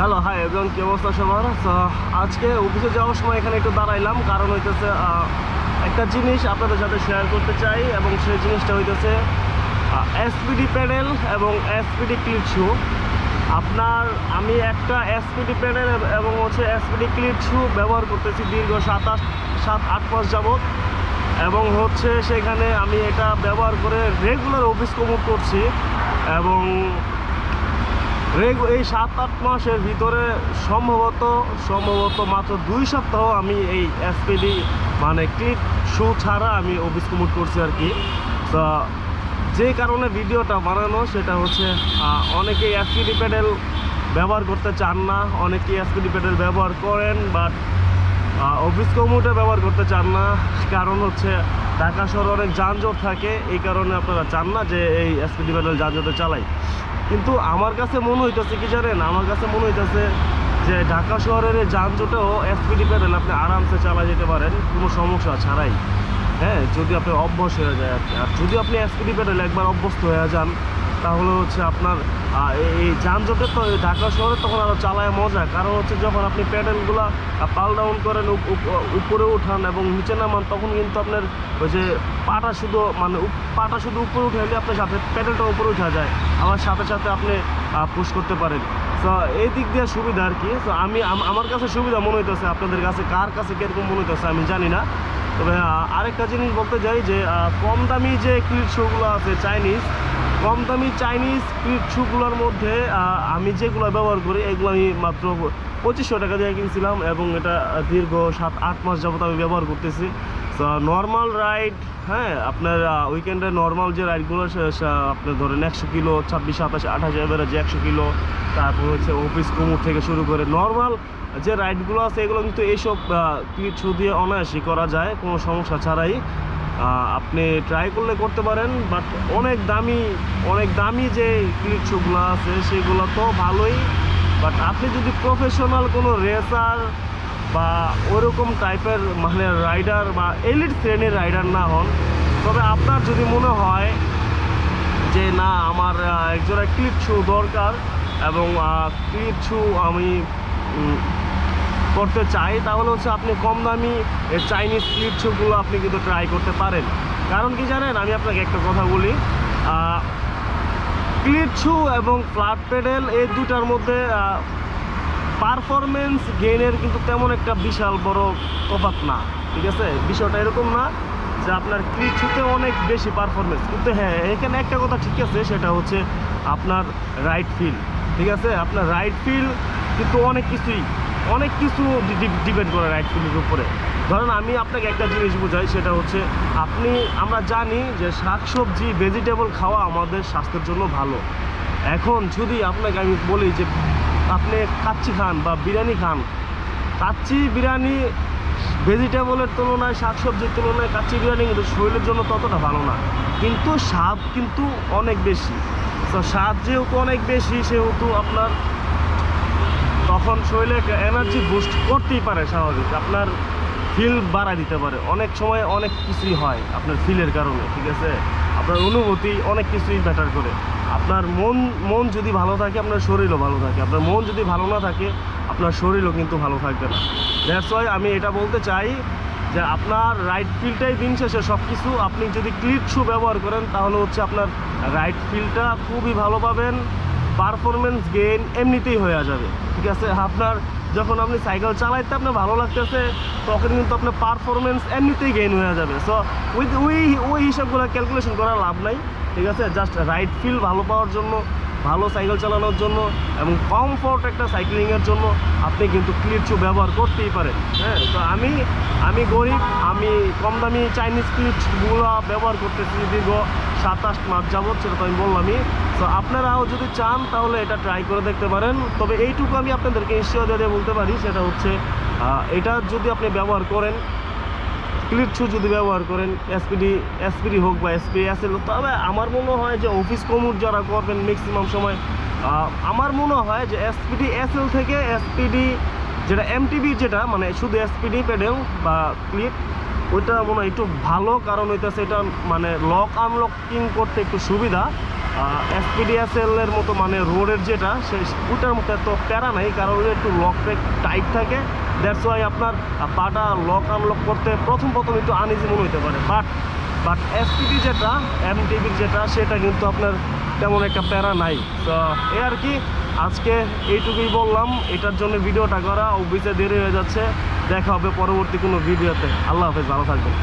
Hello hi এবং কি অবস্থা সবার? আজকে অফিসে যাওয়ার সময় এখানে একটু দাঁড়াইলাম, কারণ হইতেছে একটা জিনিস আপনাদের সাথে শেয়ার করতে চাই, এবং সেই জিনিসটা হইতেছে এসপিডি প্যাডেল এবং এসপিডি ক্লিপ শু আপনার, আমি একটা এসপিডি প্যাডেল এবং হচ্ছে এসপিডি ক্লিপ শু ব্যবহার করতেছি দীর্ঘ সাত আট সাত, আট মাস যাবত এবং হচ্ছে সেখানে আমি এটা ব্যবহার করে রেগুলার অফিস কমুট করছি, এবং রেগু এই সাত আট মাসের ভিতরে সম্ভবত সম্ভবত মাত্র দুই সপ্তাহ আমি এই এসপিডি মানে ক্লিপ শু ছাড়া আমি অফিস কমুট করছি আর কি। তো যে কারণে ভিডিওটা বানানো সেটা হচ্ছে আহ, অনেকেই এসপিডি প্যাডেল ব্যবহার করতে চান না অনেকেই এসপিডি প্যাডেল ব্যবহার করেন বাট অফিস কমিউটে ব্যবহার করতে চান না। কারণ হচ্ছে ঢাকা শহরে অনেক যানজট থাকে এই কারণে আপনারা চান না যে এই এসপিডি প্যাডেল যানজটে চালাই। কিন্তু আমার কাছে মনে হইতেছে কি জানেন? আমার কাছে মনে হইতেছে যে ঢাকা শহরের যানজটেও এসপিডি প্যাডেল আপনি আরামসে চালা যেতে পারেন, কোনো সমস্যা ছাড়াই। হ্যাঁ যদি আপনি অভ্যস হয়ে যায় আর যদি আপনি এসপিডি প্যাডেল একবার অভ্যস্ত হয়ে যান তাহলে হচ্ছে আপনার এই- যানজটে তো ঢাকা শহরে তখন আরও চালায় মজা। কারণ হচ্ছে যখন আপনি প্যাডেলগুলো পাল ডাউন করেন, উপ- উপ- উপরে উঠান এবং নিচে নামান, তখন কিন্তু আপনার ওই যে পাটা শুধু মানে পাটা শুধু উপরে উঠাইলে আপনার সাথে প্যাডেলটা উপরে উঠা যায়। আমার সাথে সাথে আপনি পুশ করতে পারেন। তো এই দিক দিয়ে সুবিধা আর কি। তো আমি আমার কাছে সুবিধা মনে হইতেছে আপনাদের কাছে, কার কাছে কীরকম মনে হইতেছে আমি জানি না। তবে আরেকটা জিনিস বলতে চাই যে কম দামি যে ক্লিপ শোগুলো আছে চাইনিজ কম দামি চাইনিজ শুগুলোর মধ্যে আমি যেগুলো ব্যবহার করি, এগুলো আমি মাত্র পঁচিশশো টাকা দিয়ে কিনছিলাম এবং এটা দীর্ঘ সাত, আট মাস যাবত আমি ব্যবহার করতেছি। নর্মাল রাইড হ্যাঁ আপনার উইকেন্ডে নর্মাল যে রাইডগুলো আপনার ধরেন একশো কিলো, ছাব্বিশ, সাতাশ, আঠাশ এভারেজ একশো কিলো, তারপর হচ্ছে অফিস কুমুর থেকে শুরু করে নর্মাল যে রাইডগুলো আছে, এগুলো কিন্তু এইসব ক্লিপ শু দিয়ে অনায়াসই করা যায়, কোনো সমস্যা ছাড়াই। আপনি ট্রাই করলে করতে পারেন বাট অনেক দামি অনেক দামি যে ক্লিপ শুগুলো আছে, সেগুলো তো ভালোই বাট আপনি যদি প্রফেশনাল কোনো রেসার বা ওরকম টাইপের মানে রাইডার বা এলিট শ্রেণির রাইডার না হন, তবে আপনার যদি মনে হয় যে না, আমার একজোড়া ক্লিপ শু দরকার এবং ক্লিপ শু আমি করতে চাই, তাহলে হচ্ছে আপনি কম দামি চাইনিজ ক্লিপ শুগুলো আপনি কিন্তু ট্রাই করতে পারেন। কারণ কি জানেন, আমি আপনাকে একটা কথা বলি ক্লিপ শু এবং ফ্ল্যাট পেডেল এই দুটার মধ্যে পারফরমেন্স গেইনের কিন্তু তেমন একটা বিশাল বড় তফাৎ না, ঠিক আছে? বিষয়টা এরকম না যে আপনার ক্রিচুতে অনেক বেশি পারফরমেন্স কিন্তু হ্যাঁ এখানে একটা কথা ঠিক আছে, সেটা হচ্ছে আপনার রাইট ফিল ঠিক আছে? আপনার রাইট ফিল কিন্তু অনেক কিছুই অনেক কিছু ডিপেন্ড করে রাইট ফিলের উপরে। ধরেন আমি আপনাকে একটা জিনিস বোঝাই, সেটা হচ্ছে আপনি, আমরা জানি যে শাক সবজি ভেজিটেবল খাওয়া আমাদের স্বাস্থ্যের জন্য ভালো। এখন যদি আপনাকে আমি বলি যে আপনি কাচ্চি খান বা বিরিয়ানি খান, কাচ্চি বিরিয়ানি ভেজিটেবলের তুলনায় শাকসবজির তুলনায় কাচ্চি বিরিয়ানি কিন্তু শরীরের জন্য ততটা ভালো না। কিন্তু স্বাদ কিন্তু অনেক বেশি। তো স্বাদ যেহেতু অনেক বেশি, সেহেতু আপনার তখন শরীরে এনার্জি বুস্ট করতেই পারে স্বাভাবিক। আপনার ফিল বাড়ায় দিতে পারে। অনেক সময় অনেক কিছুই হয় আপনার ফিলের কারণে, ঠিক আছে? আপনার অনুভূতি অনেক কিছুই ম্যাটার করে। আপনার মন মন যদি ভালো থাকে, আপনার শরীরও ভালো থাকে। আপনার মন যদি ভালো না থাকে, আপনার শরীরও কিন্তু ভালো থাকবে না। দ্যাটস ওয়াই আমি এটা বলতে চাই যে আপনার রাইট ফিলটাই দিন শেষে সব কিছু আপনি যদি ক্লিপ শু ব্যবহার করেন, তাহলে হচ্ছে আপনার রাইট ফিলটা খুবই ভালো পাবেন। পারফরমেন্স গেইন এমনিতেই হয়ে যাবে, ঠিক আছে? আপনার যখন আপনি সাইকেল চালাইতে আপনার ভালো লাগতেছে, তখন কিন্তু আপনার পারফরমেন্স এমনিতেই গেইন হয়ে যাবে। সো উইথ ওই ওই হিসাবগুলো ক্যালকুলেশন করার লাভ নাই, ঠিক আছে? জাস্ট রাইট ফিল ভালো পাওয়ার জন্য, ভালো সাইকেল চালানোর জন্য এবং কমফোর্ট একটা সাইক্লিংয়ের জন্য আপনি কিন্তু ক্লিপ শু ব্যবহার করতেই পারেন হ্যাঁ? তো আমি আমি গরিব, আমি কম দামি চাইনিজ ক্লিপসগুলো ব্যবহার করতেছি দীর্ঘ সাতাশ মাস যাবত সেটা তো আমি বললামই। তো আপনারাও যদি চান, তাহলে এটা ট্রাই করে দেখতে পারেন। তবে এইটুকু আমি আপনাদেরকে নিশ্চয় দিয়ে বলতে পারি, সেটা হচ্ছে এটা যদি আপনি ব্যবহার করেন ক্লিপ শু যদি ব্যবহার করেন এসপিডি এসপিডি হোক বা এসপি এসএল তবে আমার মনে হয় যে অফিস কমুট যারা করবেন ম্যাক্সিমাম সময় আমার মনে হয় যে এসপিডি এসএল থেকে এসপিডি যেটা এমটিভি যেটা মানে শুধু এসপিডি প্যাডেল বা ক্লিপ ওইটা মনে হয় একটু ভালো কারণ হইতেছে এটা মানে লক আনলকিং করতে একটু সুবিধা। এসপিডিএসএল এর মতো মানে রোডের যেটা সে ওটার মতো এত প্যারা নাই, কারণ ওটা একটু লক টাইট থাকে। দ্যাটস ওয়াই আপনার পাটা লক আনলক করতে প্রথম প্রথম একটু আনইজি মনে হতে পারে। বাট বাট এসপিডি যেটা এমটিভির যেটা, সেটা কিন্তু আপনার তেমন একটা প্যারা নাই। তো এ আর কি আজকে এইটুকুই বললাম, এটার জন্য ভিডিওটা করা, অফিসে দেরি হয়ে যাচ্ছে। দেখা হবে পরবর্তী কোনো ভিডিওতে। আল্লাহ হাফেজ, ভালো থাকবেন।